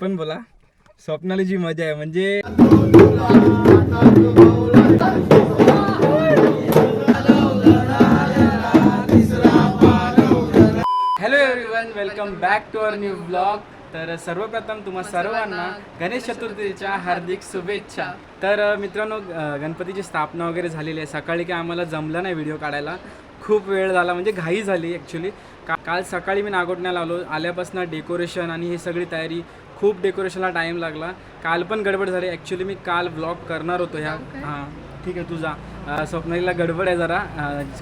पण बोला स्वप्नाली जी मजा आहे म्हणजे hello everyone welcome back to our new blog तर सर्वप्रथम तुम्हा सर्वांना गणेश चतुर्थीच्या हार्दिक शुभेच्छा. तर मित्रांनो गणपतीची स्थापना वगैरे झालेली आहे. सकाळी काय आम्हाला जमलं नाही व्हिडिओ काढायला. खूप वेळ झाला म्हणजे घाई झाली ॲक्च्युली का काल सकाळी मी नागोटण्याला आलो. आल्यापासून डेकोरेशन आणि ही सगळी तयारी खूप डेकोरेशनला टाईम लागला. काल पण गडबड झाली. ॲक्च्युली मी काल ब्लॉग करणार होतो ह्या हां. ठीक आहे तुझा स्वप्नालीला गडबड आहे जरा.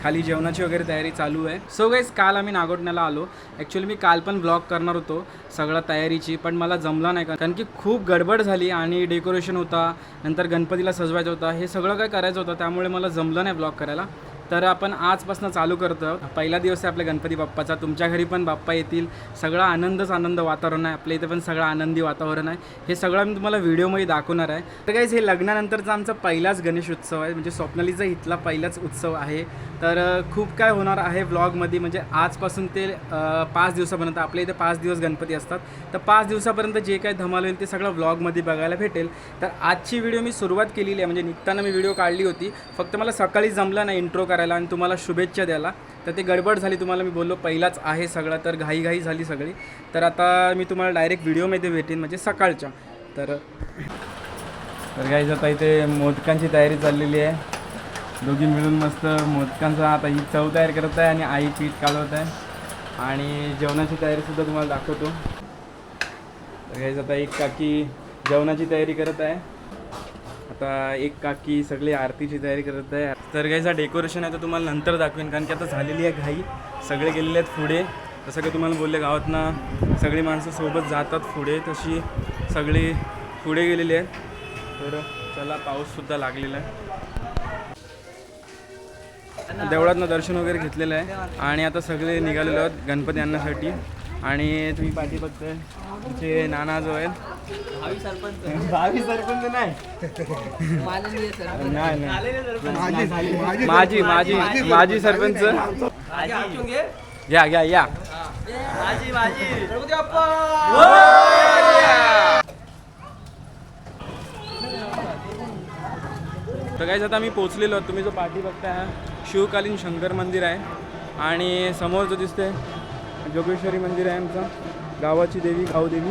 खाली जेवणाची वगैरे तयारी चालू आहे. सो गाईज काल आम्ही नागोटण्याला आलो. ॲक्च्युली मी काल पण ब्लॉग करणार होतो सगळं तयारीची. पण मला जमला नाही कारण की खूप गडबड झाली आणि डेकोरेशन होता नंतर गणपतीला सजवायचा होता. हे सगळं काय करायचं होतं त्यामुळे मला जमलं नाही ब्लॉग करायला. तर आपण आजपासून चालू करतो. पहिला दिवस आहे आपल्या गणपती बाप्पाचा. तुमच्या घरी पण बाप्पा येतील. सगळा आनंदच आनंद वातावरण आहे. आपल्या इथे पण सगळं आनंदी वातावरण आहे. हे सगळं मी तुम्हाला व्हिडिओमध्ये दाखवणार आहे. तर काहीच हे लग्नानंतरचा आमचा पहिलाच गणेश उत्सव आहे. म्हणजे स्वप्नालीचा इथला पहिलाच उत्सव आहे. तर खूप काय होणार आहे व्लॉगमध्ये म्हणजे आजपासून ते पाच दिवसापर्यंत. आपल्या इथे पाच दिवस गणपती असतात. तर पाच दिवसापर्यंत जे काही धमाल होईल ते सगळं व्लॉगमध्ये बघायला भेटेल. तर आजची व्हिडिओ मी सुरुवात केलेली आहे. म्हणजे निघताना मी व्हिडिओ काढली होती. फक्त मला सकाळी जमलं नाही इंट्रो करायला आणि तुम्हाला शुभेच्छा द्यायला. तर ते गडबड झाली तुम्हाला मी बोललो पहिलाच आहे सगळं तर घाईघाई झाली सगळी. तर आता मी तुम्हाला डायरेक्ट व्हिडिओमध्ये भेटेन म्हणजे सकाळच्या. तर तर गाईज आता इथे मोदकांची तयारी चाललेली आहे. दोघी मिळून मस्त मोदकांचा आता ही चव तयार करत आहे आणि आई पीठ काढवत आहे. आणि जेवणाची तयारीसुद्धा तुम्हाला दाखवतो. तर गाईज आता एक काकी जेवणाची तयारी करत आहे. आता एक काकी सगळी आरतीची तयारी करत आहे तर गाईज डेकोरेशन आहे तर तुम्हाला नंतर दाखवेन कारण की आता झालेली आहे घाई. सगळे गेलेले आहेत पुढे. जसं की तुम्हाला बोलले गावातनं सगळी माणसं सोबत जातात पुढे तशी सगळी पुढे गेलेली आहेत. तर चला पाऊससुद्धा लागलेला आहे. देवळातनं दर्शन वगैरे घेतलेलं आहे. आणि आता सगळे निघालेले आहेत गणपती आणण्यासाठी. आणि तुम्ही पाठी बघताय तुमचे नाना जो आहेत. भावी सरपंच. नाही. नाही नाही. माझी माझी माझी सरपंच. या या या. तर काय आता आम्ही पोचलेलो तुम्ही जो पाठी बघताय हा शिवकालीन शंकर मंदिर आहे. आणि समोर जो दिसते जोगेश्वरी मंदिर आहे आमचं. गावाची देवी गावदेवी.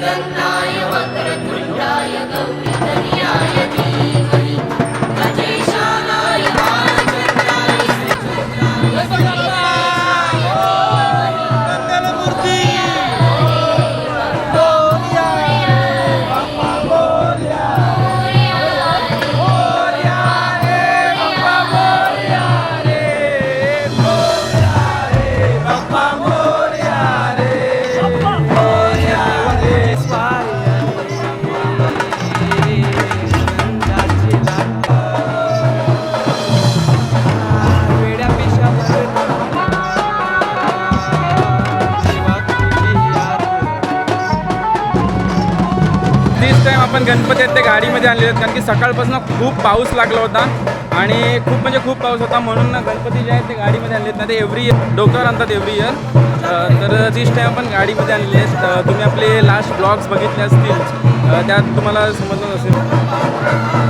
the night. दिस टाइम आपण गणपती आहेत ते गाडीमध्ये आणले आहेत. कारण की सकाळपासून खूप पाऊस लागला होता. आणि खूप म्हणजे खूप पाऊस होता. म्हणून ना गणपती जे आहेत ते गाडीमध्ये आणले आहेत ना ते एव्हरी इयर डोक्यावर आणतात एव्हरी इयर तर दिस टाइम आपण गाडीमध्ये आणले आहेत. तुम्ही आपले लास्ट ब्लॉग्स बघितले असतील. त्यात तुम्हाला समजलं असेल.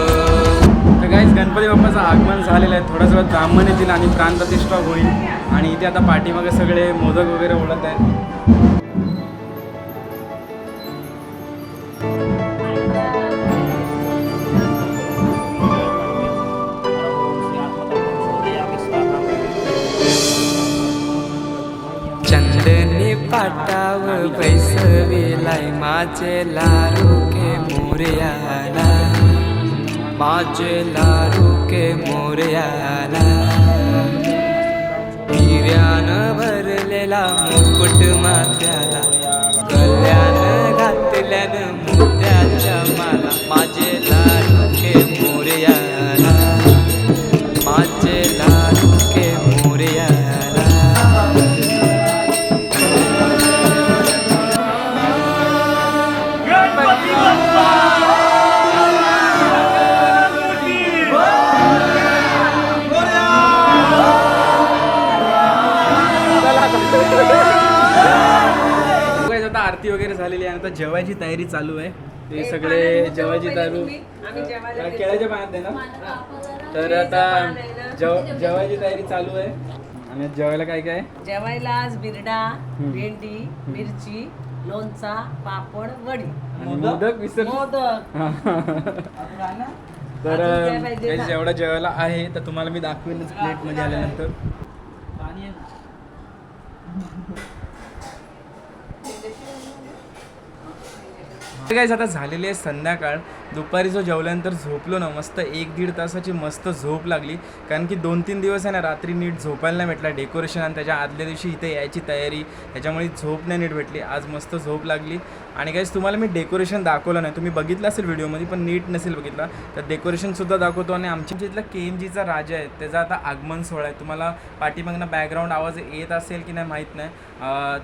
गणपती बाप्पाचं आगमन झालेलं आहे. थोड्याच वेळात ब्राह्मण येतील आणि प्राणप्रतिष्ठा होईल. आणि इथे आता पाठीमागे सगळे मोदक वगैरे ओढत आहेत. चंदनी पाटाव बैसविलाय माझे लारू के मोर्याला माझे लारू के मोरयाला भरलेला मुकुट मात्याला कल्याण घातल्यान मुद्याच्या माला. माझे लारू के आरती वगैरे झालेली आहे. आता जेवायची तयारी चालू आहे. ते सगळे जेवायची दारू. केळ्याच्या पाण्यात आहे ना? तर आता जेव जेवायची तयारी चालू आहे. आणि जेवायला काय काय? जेवायला आज बिरडा भेंडी मिरची लोणचा पापड वडी. मोदक विसर मोदक. तर? जेवढं जेवायला आहे तर तुम्हाला मी दाखवेनच प्लेटमध्ये आल्यानंतर. गाईज आता झालेली आहे संध्याकाळ. दुपारी जो जेवल्यानंतर झोपलो ना मस्त एक दीड तासाची मस्त झोप लागली. कारण की दोन तीन दिवस आहे ना रात्री नीट झोपायला नाही भेटला. डेकोरेशन आणि त्याच्या आदल्या दिवशी इथे यायची तयारी. त्याच्यामुळे झोप नाही नीट भेटली. आज मस्त झोप लागली. आणि गाईज तुम्हाला मी डेकोरेशन दाखवलं नाही. तुम्ही बघितलं असेल व्हिडिओमध्ये पण नीट नसेल बघितला. तर डेकोरेशनसुद्धा दाखवतो आणि आमच्या जिथला के एम जीचा राजा आहे त्याचा आता आगमन सोहळा आहे. तुम्हाला पाठीमागनं बॅकग्राऊंड आवाज येत असेल की नाही माहीत नाही.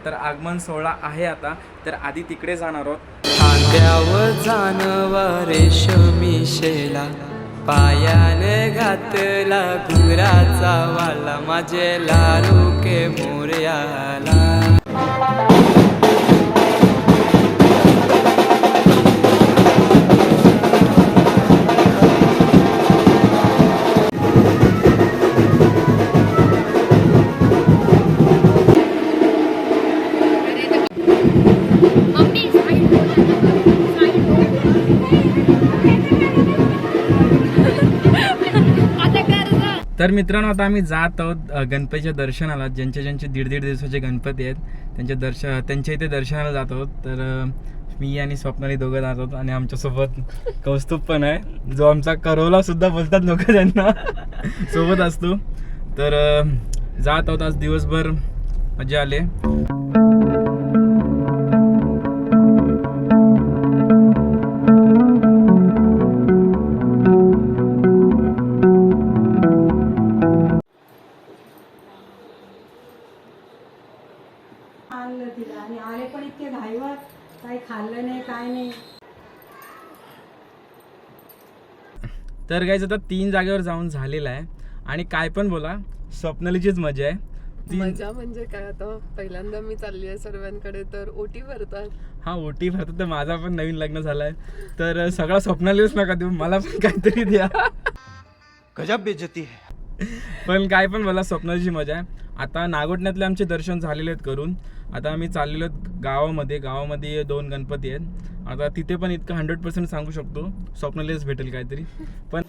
तर आगमन सोहळा आहे आता. तर आधी तिकडे जाणार आहोत. खांद्यावर जाणवा रेशमी शेला पायाने घातला घुंगराचा वाला. माझे लालू के मोर्याला. तर मित्रांनो आता आम्ही जात आहोत गणपतीच्या दर्शनाला. ज्यांचे ज्यांचे दीड दीड दिवसाचे गणपती आहेत त्यांच्या दर्श त्यांच्या इथे दर्शनाला जात आहोत. तर मी आणि स्वप्नाली दोघं जात आहोत आणि आमच्यासोबत कौस्तुभ पण आहे. जो आमचा करोला सुद्धा बोलतात लोक त्यांना. सोबत असतो. तर जात आहोत आज दिवसभर. मजा आले. तर गाईज आता तीन जागेवर जाऊन झालेला आहे. आणि काय पण बोला स्वप्नालीचीच मजा आहे. तीन मजा म्हणजे काय आता? पहिल्यांदा मी चालली आहे सर्वांकडे तर ओटी भरतात. हा ओटी भरतो तर माझा पण नवीन लग्न झालाय. तर सगळा स्वप्नालीच नका देऊ मला पण काहीतरी द्या. गजब बेइज्जती है. पण काय पण मला स्वप्नाची मजा आहे. आता नागोठण्यातले आमचे दर्शन झालेले आहेत करून. आता आम्ही चाललेलो आहेत गावामध्ये. गावामध्ये दोन गणपती आहेत. आता तिथे पण इतकं हंड्रेड पर्सेंट सांगू शकतो. स्वप्नलेच भेटेल काहीतरी. पण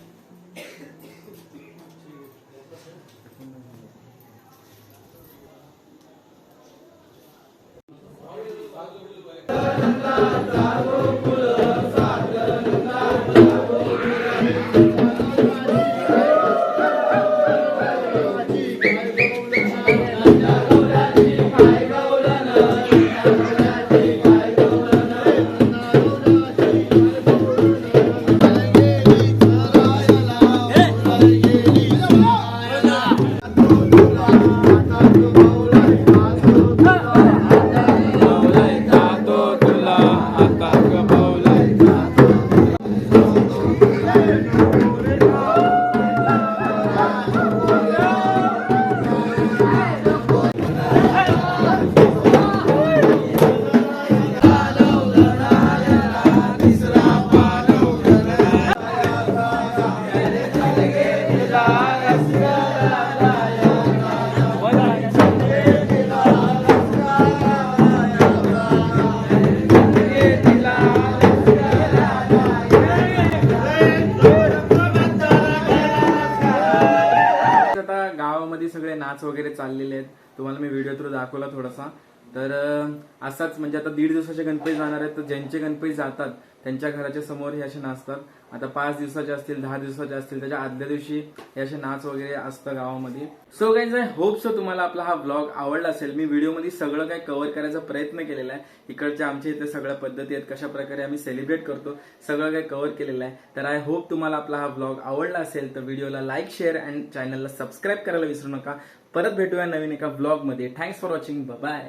मध्ये सगळे नाच वगैरे चाललेले आहेत. तुम्हाला मी व्हिडिओ थ्रू दाखवला थोडासा. तर असाच म्हणजे आता दीड दिवसाचे गणपती जाणार आहेत. तर ज्यांचे गणपती जातात त्यांच्या घराच्या समोर हे असे नाचतात. आता पाच दिवसाचे असतील दहा दिवसाचे असतील त्याच्या आदल्या दिवशी हे असे नाच वगैरे असतं गावामध्ये. So guys I hope so तुम्हाला आपला हा ब्लॉग आवडला असेल. मी व्हिडिओमध्ये सगळं काही कव्हर करायचा प्रयत्न केलेला आहे. इकडच्या आमच्या इथे सगळ्या पद्धती आहेत कशा प्रकारे आम्ही सेलिब्रेट करतो सगळं काही कव्हर केलेलं आहे. तर आय होप तुम्हाला आपला हा ब्लॉग आवडला असेल तर व्हिडिओला लाईक शेअर अँड चॅनलला सबस्क्राईब करायला विसरू नका. परत भेटूया नवीन एका ब्लॉगमध्ये थँक्स फॉर वॉचिंग बाय